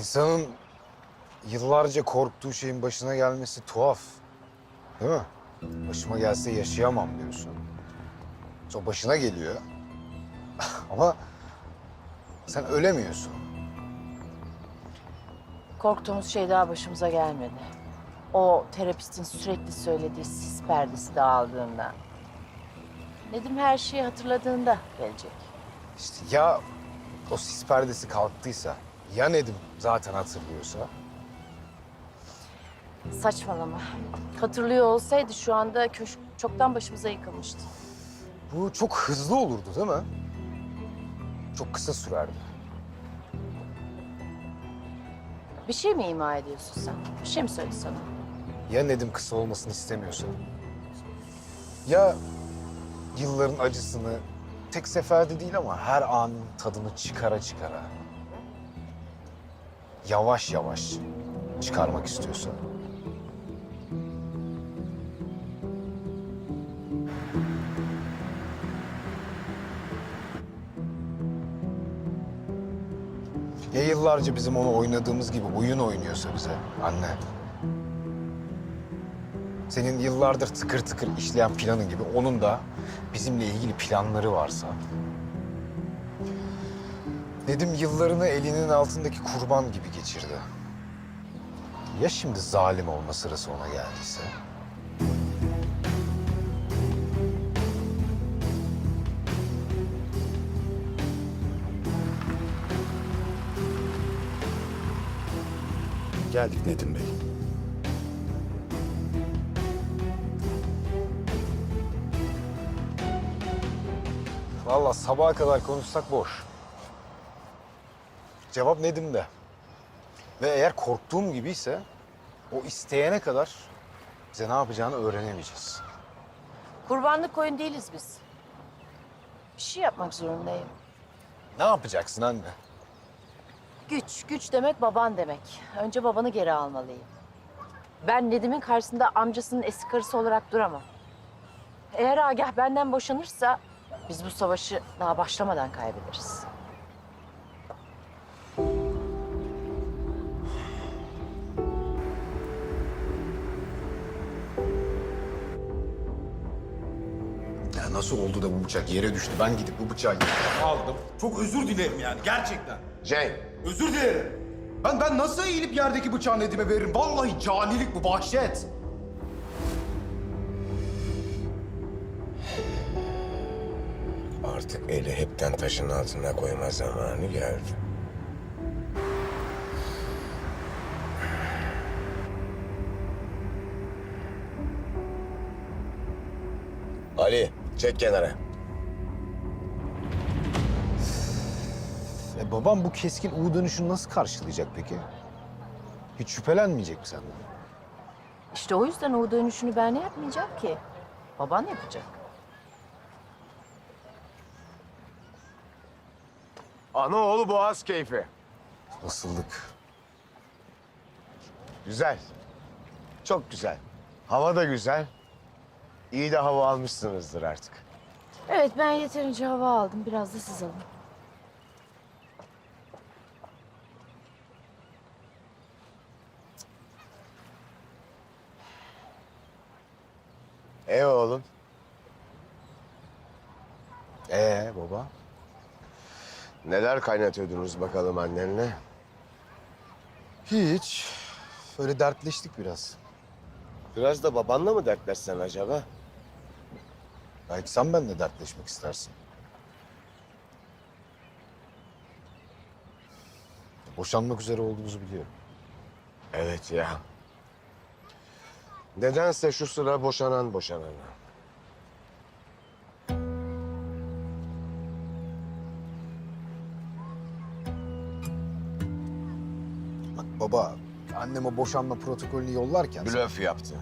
İnsanın yıllarca korktuğu şeyin başına gelmesi tuhaf. Değil mi? Başıma gelse yaşayamam diyorsun. Sonra başına geliyor. Ama sen ölemiyorsun. Korktuğumuz şey daha başımıza gelmedi. O terapistin sürekli söylediği sis perdesi dağıldığında. Nedim her şeyi hatırladığında gelecek. İşte ya o sis perdesi kalktıysa, ya Nedim zaten hatırlıyorsa. Saçmalama. Hatırlıyor olsaydı şu anda köşk çoktan başımıza yıkılmıştı. Bu çok hızlı olurdu değil mi? Çok kısa sürerdi. Bir şey mi ima ediyorsun sen? Bir şey mi söyledi sana? Ya Nedim kısa olmasını istemiyorsa? Ya yılların acısını tek seferde değil ama her an tadını çıkara çıkara yavaş yavaş çıkarmak istiyorsa? Ya yıllarca bizim onu oynadığımız gibi oyun oynuyorsa bize anne? Senin yıllardır tıkır tıkır işleyen planın gibi onun da bizimle ilgili planları varsa. Nedim yıllarını elinin altındaki kurban gibi geçirdi. Ya şimdi zalim olma sırası ona geldiyse? Geldik Nedim Bey. Vallahi sabaha kadar konuşsak boş. Cevap Nedim'de. Ve eğer korktuğum gibiyse o isteyene kadar bize ne yapacağını öğrenemeyeceğiz. Kurbanlık koyun değiliz biz. Bir şey yapmak zorundayım. Ne yapacaksın anne? Güç, güç demek baban demek. Önce babanı geri almalıyım. Ben Nedim'in karşısında amcasının eski karısı olarak duramam. Eğer Agah benden boşanırsa biz bu savaşı daha başlamadan kaybederiz. Nasıl oldu da bu bıçak yere düştü? Ben gidip bu bıçağı aldım. Çok özür dilerim yani gerçekten. Cenk, Özür dilerim. ben ben nasıl eğilip yerdeki bıçağı Nedim'e veririm? Vallahi canilik bu, vahşet. Artık eli hepten taşın altına koyma zamanı geldi. Ali, çek kenara. E babam bu keskin U dönüşünü nasıl karşılayacak peki? Hiç şüphelenmeyecek mi senden? İşte o yüzden o dönüşünü ben yapmayacağım ki. Baban yapacak. Anaoğlu boğaz keyfi. Nasıldık? Güzel. Çok güzel. Hava da güzel. İyi de hava almışsınızdır artık. Evet ben yeterince hava aldım. Biraz da siz alın. E oğlum, Ee baba? neler kaynatıyordunuz bakalım annenle? Hiç. Öyle dertleştik biraz. Biraz da babanla mı dertleşsen acaba? Belki sen benimle dertleşmek istersin. Boşanmak üzere olduğumuzu biliyorum. Evet ya. Nedense şu sıra boşanan boşanana. Bak baba, annem o boşanma protokolünü yollarken... Blöf yaptı.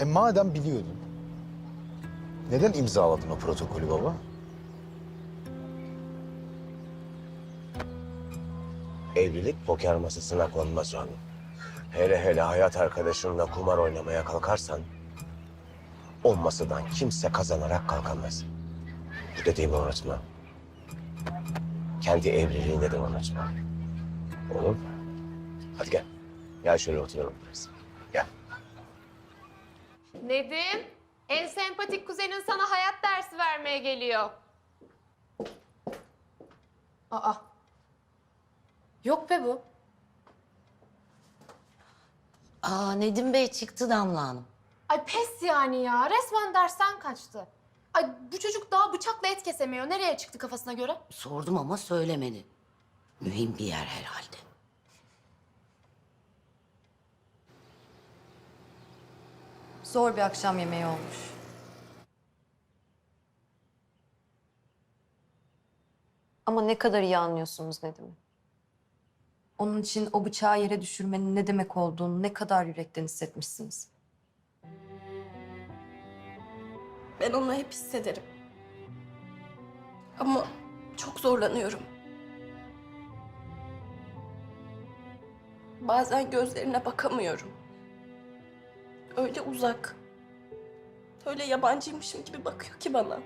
E madem biliyordun, neden imzaladın o protokolü baba? Evlilik poker masasına konmaz oğlum. Hele hele hayat arkadaşınla kumar oynamaya kalkarsan... ...o masadan kimse kazanarak kalkamaz. Bu dediğimi unutma. kendi evliliğinde de unutma. Olur mu? Hadi gel. Gel şöyle oturalım biraz. Nedim, en sempatik kuzenin sana hayat dersi vermeye geliyor. Aa. Yok be bu. Aa Nedim Bey çıktı Damla Hanım. Ay pes yani ya. Resmen dersten kaçtı. Ay bu çocuk daha bıçakla et kesemiyor. Nereye çıktı kafasına göre? Sordum ama söylemedi. Mühim bir yer herhalde. Zor bir akşam yemeği olmuş. Ama ne kadar iyi anlıyorsunuz Nedim'i. Onun için o bıçağı yere düşürmenin ne demek olduğunu ne kadar yürekten hissetmişsiniz. Ben onu hep hissederim. Ama çok zorlanıyorum. Bazen gözlerine bakamıyorum. Öyle uzak. Öyle yabancıymışım gibi bakıyor ki bana.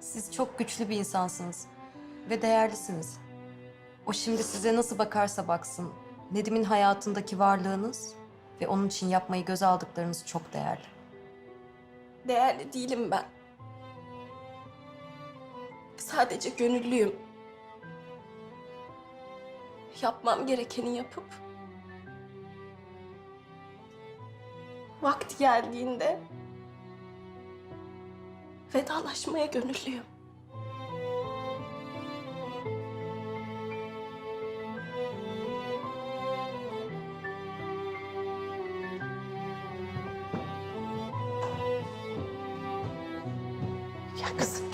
Siz çok güçlü bir insansınız ve değerlisiniz. O şimdi size nasıl bakarsa baksın, Nedim'in hayatındaki varlığınız ve onun için yapmayı göze aldıklarınız çok değerli. Değerli değilim ben. Sadece gönüllüyüm. Yapmam gerekeni yapıp vakti geldiğinde vedalaşmaya gönüllüyüm. Ya kızım.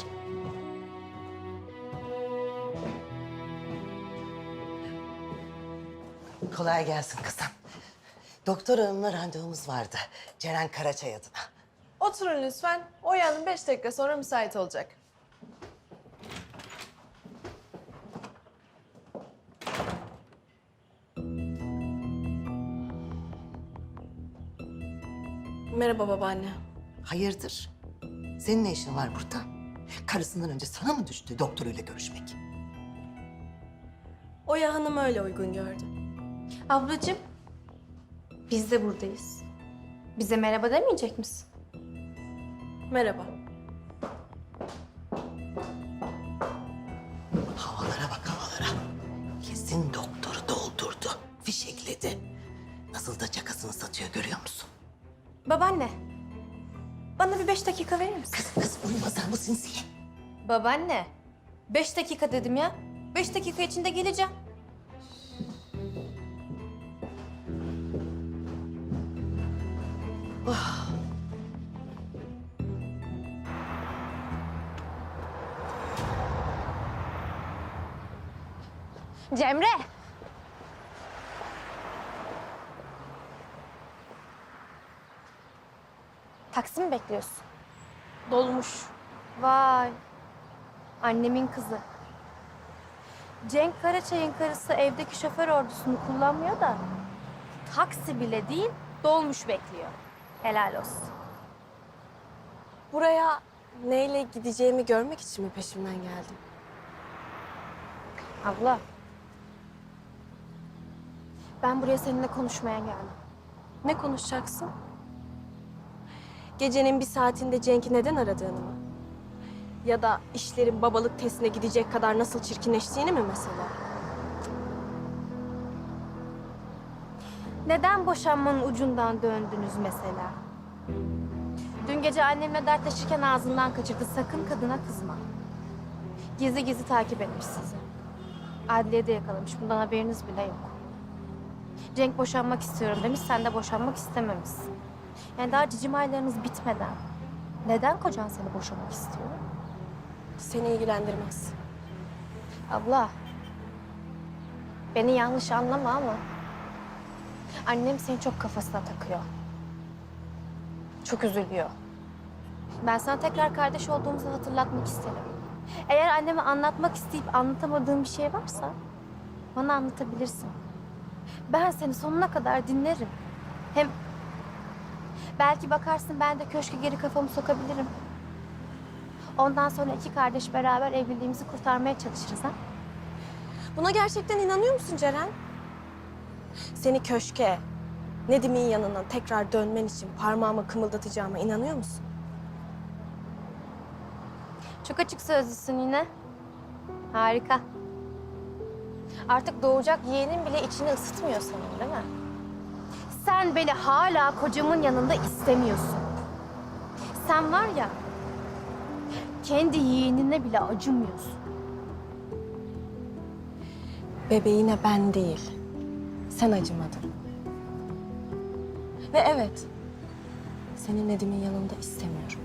Kolay gelsin kızım. Doktor hanımla randevumuz vardı. Ceren Karaçay adına. Oturun lütfen. Oya Hanım beş dakika sonra müsait olacak. Merhaba babaanne. Hayırdır? Senin ne işin var burada? Karısından önce sana mı düştü doktoruyla görüşmek? Oya Hanım öyle uygun gördü. Ablacığım, biz de buradayız. Bize merhaba demeyecek misin? Merhaba. Havalara bak havalara. Kesin doktoru doldurdu. Fişekledi. Nasıl da cakasını satıyor görüyor musun? Babaanne, bana bir beş dakika verir misin? Kız kız uyuma sen bu sinsiye. Babaanne, beş dakika dedim ya. Beş dakika içinde geleceğim. Cemre. Taksi mi bekliyorsun? Dolmuş. Vay. Annemin kızı. Cenk Karaçay'ın karısı evdeki şoför ordusunu kullanmıyor da taksi bile değil dolmuş bekliyor. Helal olsun. Buraya neyle gideceğimi görmek için mi peşimden geldin? Abla. Ben buraya seninle konuşmaya geldim. Ne konuşacaksın? Gecenin bir saatinde Cenk'i neden aradığını mı? Ya da işlerin babalık testine gidecek kadar nasıl çirkinleştiğini mi mesela? Neden boşanmanın ucundan döndünüz mesela? Dün gece annemle dertleşirken ağzından kaçırdı. Sakın kadına kızma. Gizli gizli takip etmiş sizi. Adliyede yakalamış. Bundan haberiniz bile yok. Cenk boşanmak istiyorum demiş. Sen de boşanmak istememişsin. Yani daha cicim aylarınız bitmeden neden kocan seni boşamak istiyor? Seni ilgilendirmez. Abla, beni yanlış anlama ama annem seni çok kafasına takıyor. Çok üzülüyor. Ben sana tekrar kardeş olduğumuzu hatırlatmak isterim. Eğer anneme anlatmak isteyip anlatamadığın bir şey varsa bana anlatabilirsin. Ben seni sonuna kadar dinlerim. Hem belki bakarsın ben de köşke geri kafamı sokabilirim. Ondan sonra iki kardeş beraber evliliğimizi kurtarmaya çalışırız ha? Buna gerçekten inanıyor musun Ceren? Seni köşke, Nedim'in yanına tekrar dönmen için parmağımı kımıldatacağıma inanıyor musun? Çok açık sözlüsün yine. Harika. Artık doğacak yeğenin bile içini ısıtmıyor sanırım değil mi? Sen beni hala kocamın yanında istemiyorsun. Sen var ya, kendi yeğenine bile acımıyorsun. Bebeğine ben değil, sen acımadın. Ve evet, seni Nedim'in yanında istemiyorum.